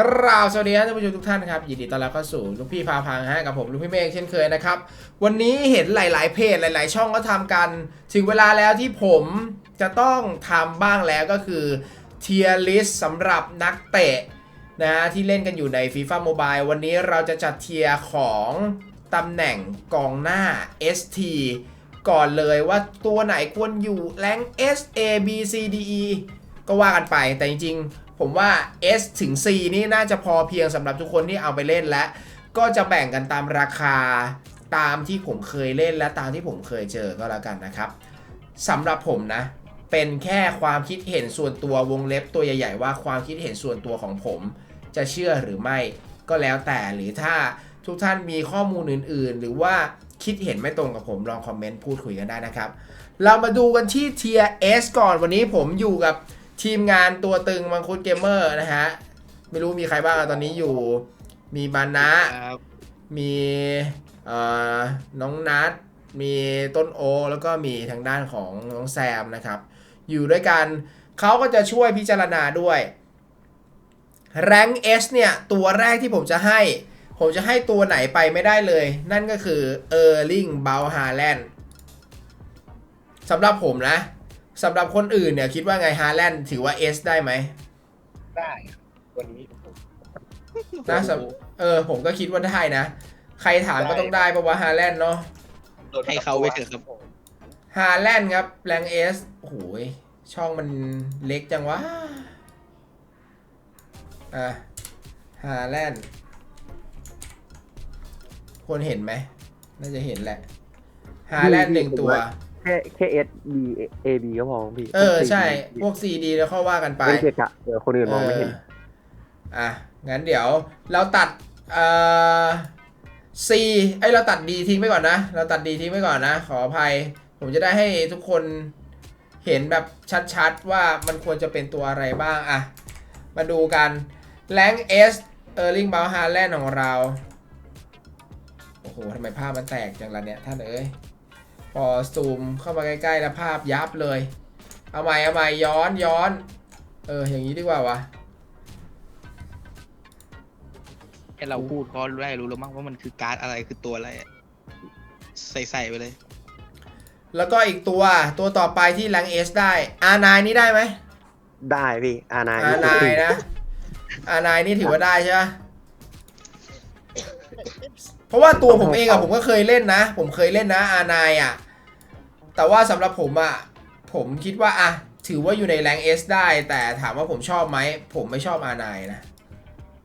กราบสวัสดีครับท่านผู้ชมทุกท่านครับยินดีต้อนรับเข้าสู่ลูกพี่พาพังฮะกับผมลูกพี่เมฆเช่นเคยนะครับ วันนี้เห็นหลาย ๆ เพจหลาย ๆ ช่องก็ทำกัน ถึงเวลาแล้วที่ผมจะต้องทำบ้างแล้วก็คือเทียร์ลิสสำหรับนักเตะนะฮะที่เล่นกันอยู่ใน FIFA Mobile วันนี้เราจะจัดเทียร์ของตำแหน่งกองหน้า ST ก่อนเลยว่าตัวไหนควรอยู่แรง S A B C D E ก็ว่ากันไปแต่จริงๆ ผมว่า S ถึง C นี่น่าจะพอเพียงสำหรับทุกคนที่เอาไปเล่นและ ก็จะแบ่งกันตามราคาตามที่ผมเคยเล่นและตามที่ผมเคยเจอก็แล้วกันนะครับสำหรับผมนะ เป็นแค่ความคิดเห็นส่วนตัววงเล็บตัวใหญ่ๆ ว่าความคิดเห็นส่วนตัวของผม จะเชื่อหรือไม่ก็แล้วแต่หรือถ้าทุกท่านมีข้อมูลอื่นๆ หรือว่าคิดเห็นไม่ตรงกับผมลองคอมเมนต์พูดคุยกันได้นะครับ เรามาดูกันที่เทีย S ก่อนวันนี้ผมอยู่กับ ทีมงานตัวตึงมังคุดเกมเมอร์นะฮะ ไม่รู้มีใครบ้างอะตอนนี้อยู่ มีบานะครับ มีเอ่อน้องนัทมีต้นโอคแล้วก็มีทางด้านของน้องแซมนะครับ อยู่ด้วยกันเขาก็จะช่วยพิจารณาด้วยแรง S เนี่ย ตัวแรกที่ผมจะให้ ผมจะให้ตัวไหนไปไม่ได้เลย นั่นก็คือเออร์ลิงเบลฮาแลนด์สำหรับผมนะ สำหรับคนอื่นเนี่ยคิดว่าไงฮาแลนด์ถือว่า S ได้ไหมได้วันนี้ผมนะสำเออผมก็คิดว่าได้นะ ใครถามก็ต้องได้เพราะว่าฮาแลนด์เนาะให้เขาไว้เถอะครับฮาแลนด์ครับแรงเอสโอ้โหยช่องมันเล็กจังวะอะฮาแลนด์คนเห็นไหมน่าจะเห็นแหละฮาแลนด์หนึ่งตัวแค่แค่เอสบีเอบีก็พอพี่เออ ใช่ พวก CD แล้วเข้าว่ากันไปไม่เกะกะเดี๋ยวคนอื่นมองไม่เห็นอออะ งั้นเดี๋ยวเราตัดเอ่อ C ไอยเราตัด D ทิ้งไปก่อนนะ เราตัด D ทิ้งไปก่อนนะ ขออภัย ผมจะได้ให้ทุกคนเห็นแบบชัดๆ ว่ามันควรจะเป็นตัวอะไรบ้างอะ มาดูกันแรง S เออร์ลิงบาฮาแลนด์ของเรา โอ้โหทำไมภาพมันแตกจังล่ะเนี่ย ท่านเอ้ยพ อซูมเข้ามาใกล้ๆแล้วภาพยับเลย เอาใหม่เอาใหม่ย้อนย้อน เออ อย่างนี้ดีกว่าวะแค่เราพูดก็ได้รู้แล้วมั้งว่ามันคือการ์ดอะไรคือตัวอะไรอะใส่ใส่ไปเลย แล้วก็อีกตัวตัวต่อไปที่แรงเอสได้ R9 นี่ได้ไหม ได้พี่ อานาย R9 นะ R9 นี่ถือว่าได้ใช่ไหมเพราะว่าตัวผมเองอะผมก็เคยเล่นนะ ผมเคยเล่นนะ R9 อะ แต่ว่าสำหรับผมอะผมคิดว่าอะถือว่าอยู่ในแรงเอสได้ แต่ถามว่าผมชอบไหม ผมไม่ชอบ R9 นะ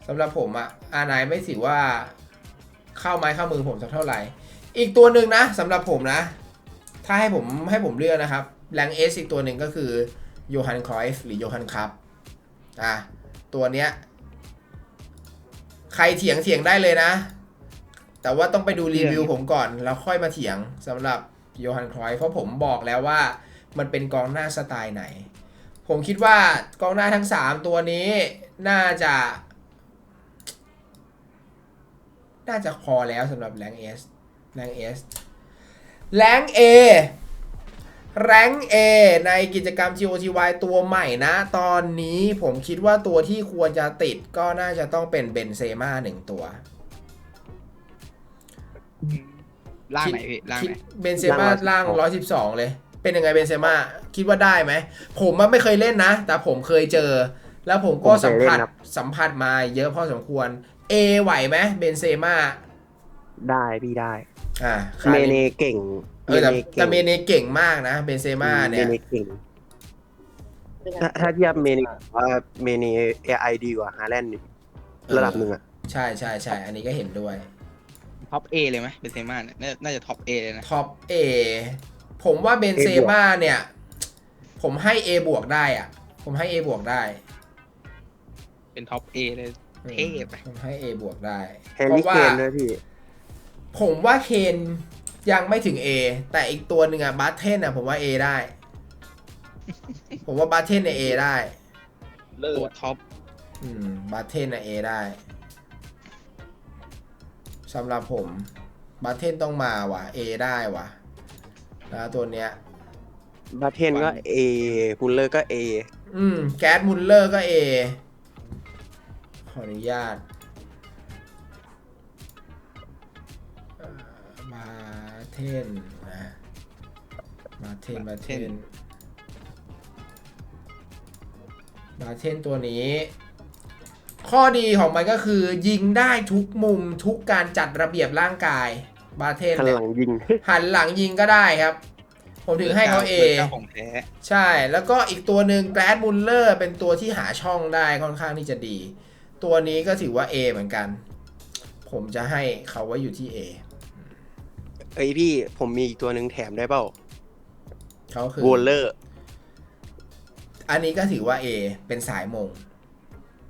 สำหรับผมอะ R9 ไม่ถือว่าเข้าไม้เข้ามือผมสักเท่าไหร่ อีกตัวหนึ่งนะสำหรับผมนะ ถ้าให้ผมให้ผมเลือกนะครับแรงเอสอีกตัวหนึ่งก็คือโยฮันครอยฟ์หรือโยฮันคัพอะตัวเนี้ยใครเถียงเถียงได้เลยนะ แต่ว่าต้องไปดูรีวิวผมก่อน แล้วค่อยมาเถียงสำหรับ โยฮันครอยฟ์เพราะผมบอกแล้วว่ามันเป็นกองหน้าสไตล์ไหน ผมคิดว่ากองหน้าทั้ง 3 ตัวนี้น่าจะ น่าจะพอแล้วสำหรับแรงเอสแรงเอสแรง A แรง A ในกิจกรรม GOTY ตัวใหม่นะ ตอนนี้ผมคิดว่าตัวที่ควรจะติดก็น่าจะต้องเป็นเบนเซม่าหนึ่งตัว ล่างไหนพี่ล่างคิดไหนเบนเซม่าล่าง112เลย เป็นยังไงเบนเซม่าคิดว่าได้ไหม ผมมันไม่เคยเล่นนะ แต่ผมเคยเจอ แล้วผมก็สัมผัสสัมผัสมาเยอะพอสมควร A ไหวไหมเบนเซม่าได้พี่ได้ อ่าเมเนเก่งเออแต่ก่งแต่เมเนเก่งมากนะเบนเซม่าเนี่ยเมเนเก่งถ้าถ้าเทียบเมเนว่าเมเนเอไอดีกว่าฮาแลนด์ระดับหนึ่งอะใช่ใช่ใช่อันนี้ก็เห็นด้วย ท็อปเอเลยไหมเป็นเซม่าเนี่ยน่าน่าจะท็อปเอเลยนะท็อป A ผมว่าเบนเซม่าเนี่ย ผมให้ A บวกได้อะผมให้ A บวกได้เป็นท็อปเอเลย เท่ไป ผมให้ A บวกได้แฮร์เพรี่ราะเกว่านด้วยพี่ ผมว่าเคนยังไม่ถึง A แต่อีกตัวหนึ่งอะบัตเทนอะผมว่า A ได้ ผมว่าบัตเทนใน A ได้ตัวท็อป อืมบัตเทนใน A ได้ สำหรับผมบัตเทนต้องมาว่ะ A ได้ว่ะแล้วตัวเนี้ย บาเทนก็เอพุลเลอร์ก็เออืม แก๊สมุลเลอร์ก็ A ขขออนุญาตเอ่อมาเทนนะมาเทนมาเทนมาเทนตัวนี้ ข้อดีของมันก็คือ ยิงได้ทุกมุมทุกการจัดระเบียบร่างกาย บาเทนข้างเนี่ยหลังยิง หันหลังยิงก็ได้ครับ ผมถึงให้เขาเอเจ้าของแท้ใช่ แล้วก็อีกตัวหนึ่งแกรดมุลเลอร์เป็นตัวที่หาช่องได้ค่อนข้างที่จะดี ตัวนี้ก็ถือว่า A เหมือนกัน ผมจะให้เขาไว้อยู่ที่ A เอ้ยพี่ผมมีอีกตัวหนึ่งแถมได้เปล่าเขาคือโวลเลอร์ อันนี้ก็ถือว่า A เป็นสายมง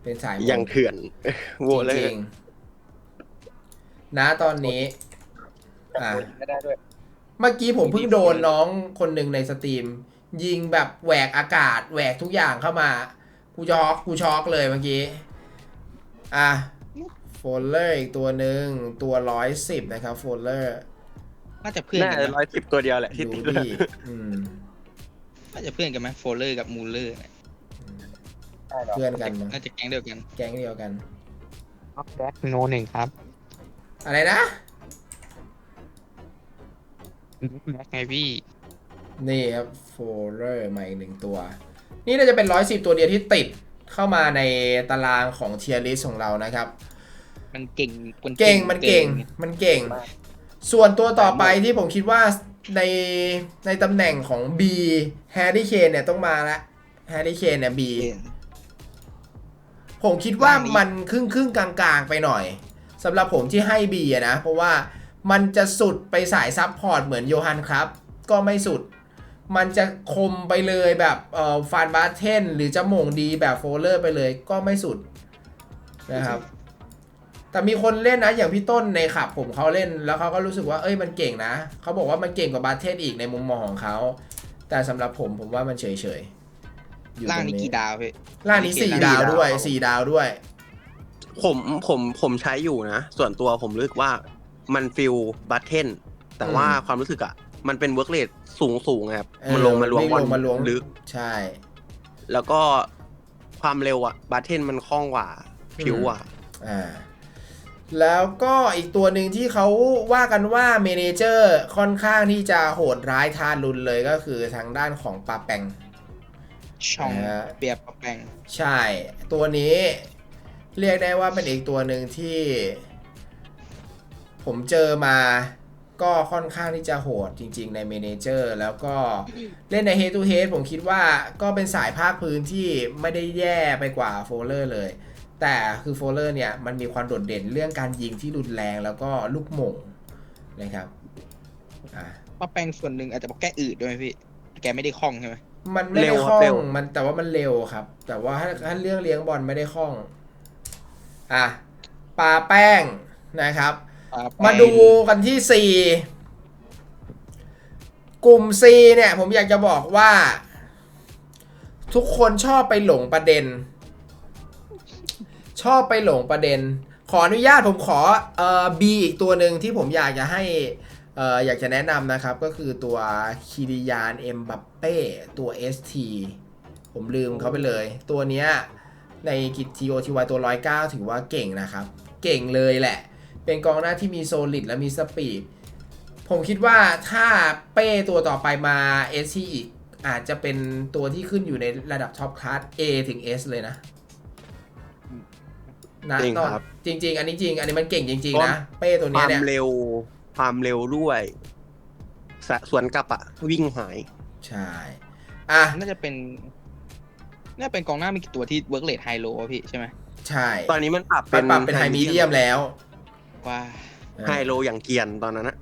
เป็นสายมงอย่างเถื่อนโวลเลอจร์ริงๆนะตอนนี้ อ่า ไม่ได้ด้วย เมื่อกี้ผมเพิ่งโดนน้องคนหนึ่งในสตรีม ยิงแบบแหวกอากาศ แหวกทุกอย่างเข้ามา กูช็อกกูช็อกเลยเมื่อกี้ อะโฟลเลอร์อีกตัวหนึ่งตัวร้อยสิบนะครับโฟลเลอร์น่าจะเพื่อนน่ากันจะนะร้อยสิบตัวเดียวแหละที่ดูติดดิอืม น่าจะเพื่อนกันไหมโฟลเลอร์กับมูลเลอร์เนี่ย เพื่อนกันมั้งน่าจะแก๊งเดียวกัน แก๊งเดียวกันแบ็คโนหนึ่งครับอะไรนะ แบ็คไงพี่นี่ครับโฟลเลอร์มาอีกหนึ่งตัว นี่น่าจะเป็นร้อยสิบตัวเดียวที่ติดเข้ามาในตารางของเทียร์ลิสของเรานะครับ มันเก่งคนเก่งมันเก่งมันเก่ง ส่วนตัวต่อไปที่ผมคิดว่าในในตำแหน่งของ B แฮร์รี่เคนเนี่ยต้องมาละแฮร์รี่เคนเนี่ย B เก่ง ผมคิดว่าร่างนี้มันครึ่งครึ่งๆกลางๆ ไปหน่อยสำหรับผมที่ให้ B อะนะ เพราะว่ามันจะสุดไปสายซับพอร์ตเหมือนโยฮันครับ ก็ไม่สุด มันจะคมไปเลยแบบเอ่อฟานบาเทนหรือจะโหม่งดีแบบโฟลเลอร์ไปเลยก็ไม่สุดนะครับ แต่มีคนเล่นนะอย่างพี่ต้นในขับผมเขาเล่นแล้วเขาก็รู้สึกว่าเอ้ยมันเก่งนะ เขาบอกว่ามันเก่งกว่าบาเทนอีกในมุมมองของเขา แต่สำหรับผมผมว่ามันเฉยๆ อยู่ร่างตนี้กี่ดาวพี่ร่างนี้สี่ดาวด้วยสี่ดาวด้วย ผมผมผมใช้อยู่นะ ส่วนตัวผมรู้สึกว่ามันฟิลบัตเทนแต่ว่าอืมความรู้สึกอะมันเป็นเวิร์กเรทสูงสูงๆครับ เออมันลงมาล้วงวิ่บอลลงมาล้วง ลึก ใช่ แล้วก็ความเร็วอะบัตเทนมันคล่องกว่าผิวอะอ่า แล้วก็อีกตัวหนึ่งที่เขาว่ากันว่าเมเนเจอร์ค่อนข้างที่จะโหดร้ายทารุณเลยก็คือทางด้านของปาแปง ช่องนะฮะ เปียบปะแปงใช่ ตัวนี้เรียกได้ว่าเป็นอีกตัวหนึ่งที่ ผมเจอมาก็ค่อนข้างที่จะโหดจริงๆในเมเนเจอร์แล้วก็เล่นใน Head to Head ผมคิดว่าก็เป็นสายภาคพื้นที่ไม่ได้แย่ไปกว่าโฟลเลอร์เลย แต่คือโฟลเลอร์เนี่ย มันมีความโดดเด่นเรื่องการยิงที่รุนแรงแล้วก็ลูกหม่งนะครับอ่าปะแปงส่วนหนึ่งอาจจะบอกแก้อืดด้วยไหมพี่ แกไม่ได้คล่องใช่ไหม มันไม่ได้คล่องมันแต่ว่ามันเร็วครับ แต่ว่าถ้าถ้าเรื่องเลี้ยงบอลไม่ได้คล่อง อะปลาแป้งนะครับปะแปงมาดูกันที่ 4 กลุ่ม C เนี่ย ผมอยากจะบอกว่า ทุกคนชอบไปหลงประเด็น ชอบไปหลงประเด็น ขออนุญาตผมขอเอ่อ B อีกตัวหนึ่งที่ผมอยากจะให้ เอ่ออยากจะแนะนำนะครับก็คือตัวคิริยานเอ็มบัปเป้ตัว ST ผมลืมเขาไปเลย ตัวเนี้ยในกิจ TOTY ตัว 109 ถือว่าเก่งนะครับ เก่งเลยแหละ เป็นกองหน้าที่มีโซลิดและมีสปีด ผมคิดว่าถ้าเป้ตัวต่อไปมา SC อีก อาจจะเป็นตัวที่ขึ้นอยู่ในระดับท็อปคลาส A ถึง S เลยนะนะจริงตอนครับ จริง ๆ อันนี้จริง อันนี้มันเก่งจริง ๆ นะ เป้ตัวคเนี้วายมเนี่ย เร็ว ความเร็วด้วยสะสวนกลับอะวิ่งหาย ใช่ อะ น่าจะเป็น น่าเป็นกองหน้ามีกี่ตัวที่เวิร์กเลทไฮโลพี่ใช่ไหมใช่ ตอนนี้มันปรับไปเป็นปรับเป็นไฮมีเดียมแล้วว่าไฮโลอย่างเกรียนตอนนั้นนะ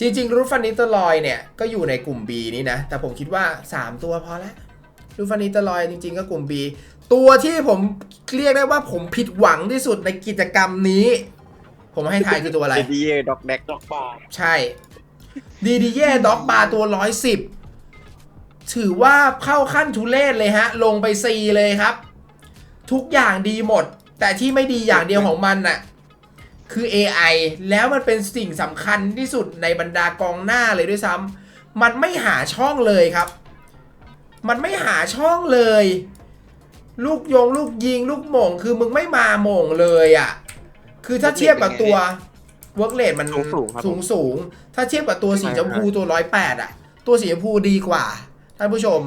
จริง ๆ รูฟานิเตอร์ลอยเนี่ย ก็อยู่ในกลุ่ม B นี่นะ แต่ผมคิดว่า 3 ตัวพอแล้วรูฟานิเตอร์ลอยจริง ๆ ก็กลุ่ม B ตัวที่ผมเรียกได้ว่าผมผิดหวังที่สุดในกิจกรรมนี้ ผมให้ถ่ายคือตัวอะไรเดดีเอด็อกแดกด็อกบาใช่ดีดีเย่ด็อกบาร์ตัวร้อยสิบถือว่าเข้าขั้นทุเลศเลยฮะ ลงไป C เลยครับ ทุกอย่างดีหมด แต่ที่ไม่ดีอย่างเดียวของมันน่ะ คือ AI แล้วมันเป็นสิ่งสำคัญที่สุดในบรรดากองหน้าเลยด้วยซ้ำมันไม่หาช่องเลยครับ มันไม่หาช่องเลย ลูกยงลูกยิง ลูกหม่งคือมึงไม่มาหม่งเลยอะ คือถ้าเทียบกับตัวเวิร์กเลดมันสูงสูงครับ สูงสูง ถ้าเทียบกับตัวสีชมพูตัวร้อยแปดอะตัวสีชมพูดีกว่าท่านผู้ชม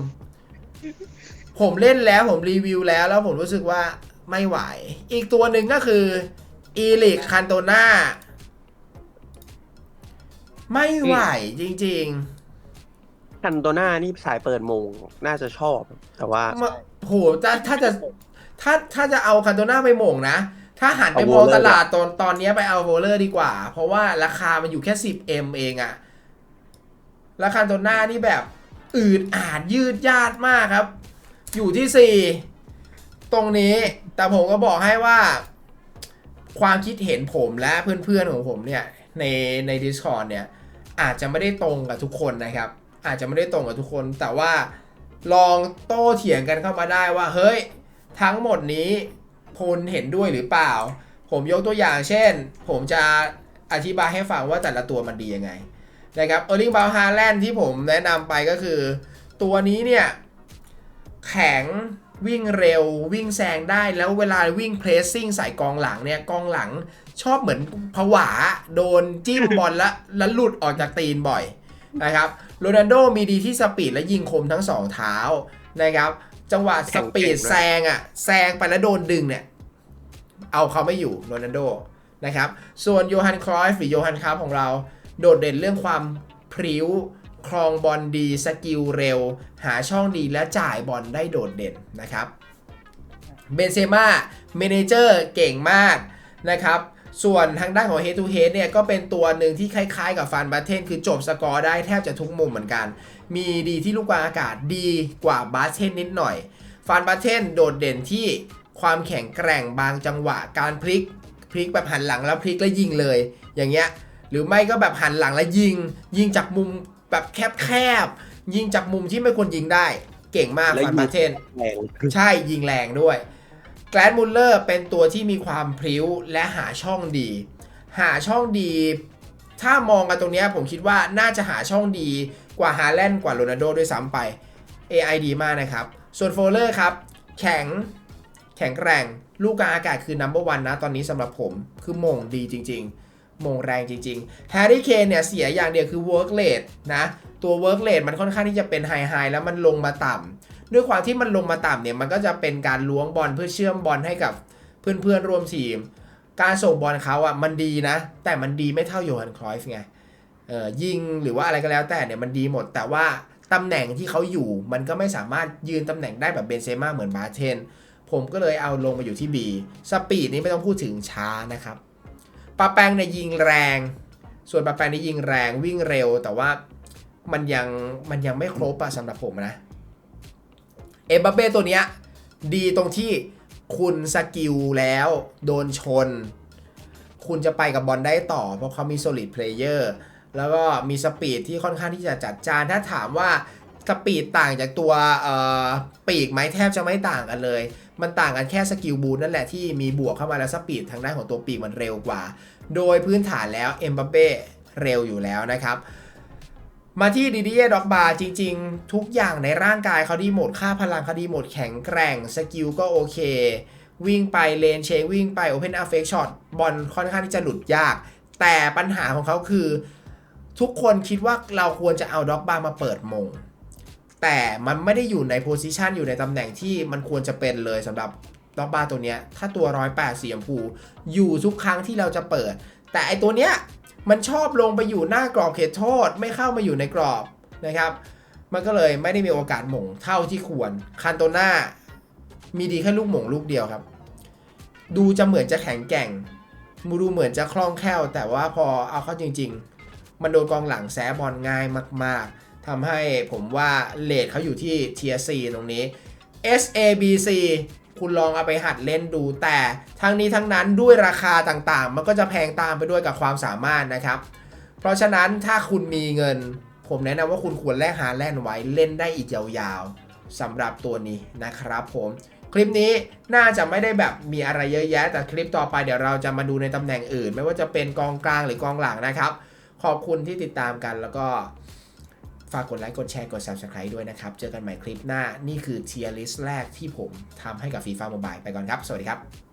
ผมเล่นแล้วผมรีวิวแล้วแล้วผมรู้สึกว่าไม่ไหว อีกตัวหนึ่งก็คืออีลิกคันโตนาไม่ไหวจริง ๆ คันโตหน้านี่สายเปิดโมงน่าจะชอบ แต่ว่า มาโหถ้าถ้าจะถ้าถ้าจะเอาคันโตน่าไปหม่งนะ ถ้าหันไปเอามอง Roller ตลาดตอนตอนเนี้ยไปเอาโรลเลอร์ดีกว่า เพราะว่าราคามันอยู่แค่ 10M เองอะแล้วคันโตน่านี่แบบอืดอาดยืดยาดมากครับ อยู่ที่ 4 ตรงนี้ แต่ผมก็บอกให้ว่า ความคิดเห็นผมและเพื่อนๆของผมเนี่ย ในใน Discord เนี่ย อาจจะไม่ได้ตรงกับทุกคนนะครับ อาจจะไม่ได้ตรงกับทุกคน แต่ว่าลองโต้เถียงกันเข้ามาได้ว่า เฮ้ย ทั้งหมดนี้ พลเห็นด้วยหรือเปล่า ผมยกตัวอย่างเช่น ผมจะอธิบายให้ฟังว่าแต่ละตัวมันดียังไงนะครับเออร์ลิงบาฮาแลนด์ที่ผมแนะนำไปก็คือ ตัวนี้เนี่ย แข็งวิ่งเร็ววิ่งแซงได้แล้วเวลาวิ่งเพรสซิ่งใส่กองหลังเนี่ยกองหลังชอบเหมือนผวา โดนจิ้มบอลแล้วแล้วหลุดออกจากตีนบ่อยนะครับโรนัลโดมีดีที่สปีดและยิงคมทั้งสองเท้านะครับ จังหวะสปีดแซงอะแซงไปแล้วโดนดึงเนี่ย เอาเขาไม่อยู่โรนัลโดนะครับ ส่วนโยฮันครอยฟ์หรือโยฮันคราฟของเรา โดดเด่นเรื่องความพริ้วครองบอลดีสกิลเร็ว หาช่องดีและจ่ายบอลได้โดดเด่นนะครับเบนเซม่าเมเนเจอร์เก่งมากนะครับ ส่วนทางด้านของ Head to Head เนี่ยก็เป็นตัวหนึ่งที่คล้ายๆกับฟันบาเทนคือจบสกอร์ได้แทบจะทุกมุมเหมือนกัน มีดีที่ลูกกลางอากาศดีกว่าบาเทนนิดหน่อย ฟันบาเทนโดดเด่นที่ความแข็งแกร่งบางจังหวะการพลิกพลิกแบบหันหลังแล้วพลิกแล้วยิงเลย อย่างเงี้ยหรือไม่ก็แบบหันหลังแล้วยิง ยิงจากมุมแบบแคบๆยิงจากมุมที่ไม่ควรยิงได้ เก่งมากแล้วฟันยิงบาเทนแรงใช่ยิงแรงด้วย แกลนมุลเลอร์เป็นตัวที่มีความพริ้วและหาช่องดี หาช่องดี ถ้ามองกันตรงนี้ผมคิดว่าน่าจะหาช่องดีกว่าฮาแลนด์กว่าโรนัลโดด้วยซ้ำไป AI ดีมากนะครับ ส่วนโฟลเลอร์ครับ แข็ง แข็งแกร่ง ลูกกลางอากาศคือ number one นะ ตอนนี้สำหรับผมคือมงดีจริง ๆ มงแรงจริงๆแฮร์รี่เคนเนี่ยเสียอย่างเดียวคือ work rate นะ ตัว work rate มันค่อนข้างที่จะเป็นไฮไฮแล้วมันลงมาต่ำ ด้วยความที่มันลงมาต่ำเนี่ยมันก็จะเป็นการล้วงบอลเพื่อเชื่อมบอลให้กับเพื่อนๆร่วมทีม การส่งบอลเขาอะมันดีนะ แต่มันดีไม่เท่าโยฮันครอยฟ์ไงเออยิงหรือว่าอะไรก็แล้วแต่เนี่ยมันดีหมด แต่ว่าตำแหน่งที่เขาอยู่มันก็ไม่สามารถยืนตำแหน่งได้แบบเบนเซม่าเหมือนบาเทนผมก็เลยเอาลงมาอยู่ที่ B สปีดนี้ไม่ต้องพูดถึงช้านะครับปาแปงเนี่ยยิงแรง ส่วนปาแปงนี่ยิงแรงวิ่งเร็ว แต่ว่ามันยังมันยังไม่ครบอะสำหรับผมนะ เอ็มบัปเป้ตัวเนี้ยดีตรงที่คุณสกิลแล้วโดนชน คุณจะไปกับบอลได้ต่อ เพราะเขามี solid player แล้วก็มีสปีดที่ค่อนข้างที่จะจัดจาน ถ้าถามว่าสปีดต่างจากตัวปีกไหมแทบจะไม่ต่างกันเลย มันต่างกันแค่สกิลบูนนั่นแหละที่มีบวกเข้ามาแล้วสปีดทางด้านของตัวปีกมันเร็วกว่า โดยพื้นฐานแล้วเอ็มบัปเป้เร็วอยู่แล้วนะครับ มาที่ดีดีเอด็อกบาร์จริง ๆ ทุกอย่างในร่างกายเขาดีหมดค่าพลังเขาดีหมดแข็งแกร่งสกิลก็โอเค วิ่งไปเลนเชงวิ่งไปโอเพนอาเฟกช็อตบอลค่อนข้างที่จะหลุดยาก แต่ปัญหาของเขาคือ ทุกคนคิดว่าเราควรจะเอาด็อกบาร์มาเปิดมง แต่มันไม่ได้อยู่ในโพซิชันอยู่ในตำแหน่งที่มันควรจะเป็นเลยสำหรับด็อกบาร์ตัวเนี้ยถ้าตัว108สีชมพูอยู่ทุกครั้งที่เราจะเปิด แต่ไอตัวเนี้ย มันชอบลงไปอยู่หน้ากรอบเขตโทษ ไม่เข้ามาอยู่ในกรอบนะครับ มันก็เลยไม่ได้มีโอกาสหม่งเท่าที่ควรคันโตน่ามีดีแค่ลูกหม่งลูกเดียวครับ ดูจะเหมือนจะแข็งแกร่งมูดูเหมือนจะคล่องแคล่ว แต่ว่าพอเอาเข้าจริง ๆ มันโดนกองหลังแซบอลง่ายมาก ๆทำให้ผมว่าเลทเขาอยู่ที่เทียร์ตรงนี้ SABC คุณลองเอาไปหัดเล่นดู แต่ทั้งนี้ทั้งนั้นด้วยราคาต่างๆ มันก็จะแพงตามไปด้วยกับความสามารถนะครับ เพราะฉะนั้นถ้าคุณมีเงิน ผมแนะนำว่าคุณควรแลกหาแล่นไว้เล่นได้อีกยาวๆสำหรับตัวนี้นะครับผมคลิปนี้น่าจะไม่ได้แบบมีอะไรเยอะแยะ แต่คลิปต่อไปเดี๋ยวเราจะมาดูในตำแหน่งอื่น ไม่ว่าจะเป็นกองกลางหรือกองหลังนะครับ ขอบคุณที่ติดตามกันแล้วก็ ฝากกดไลค์กดแชร์กด Subscribe ด้วยนะครับ เจอกันใหม่คลิปหน้านี่คือเทียร์ลิสต์แรกที่ผมทำให้กับฟีฟ่าโมบายไปก่อนครับ สวัสดีครับอีกครับ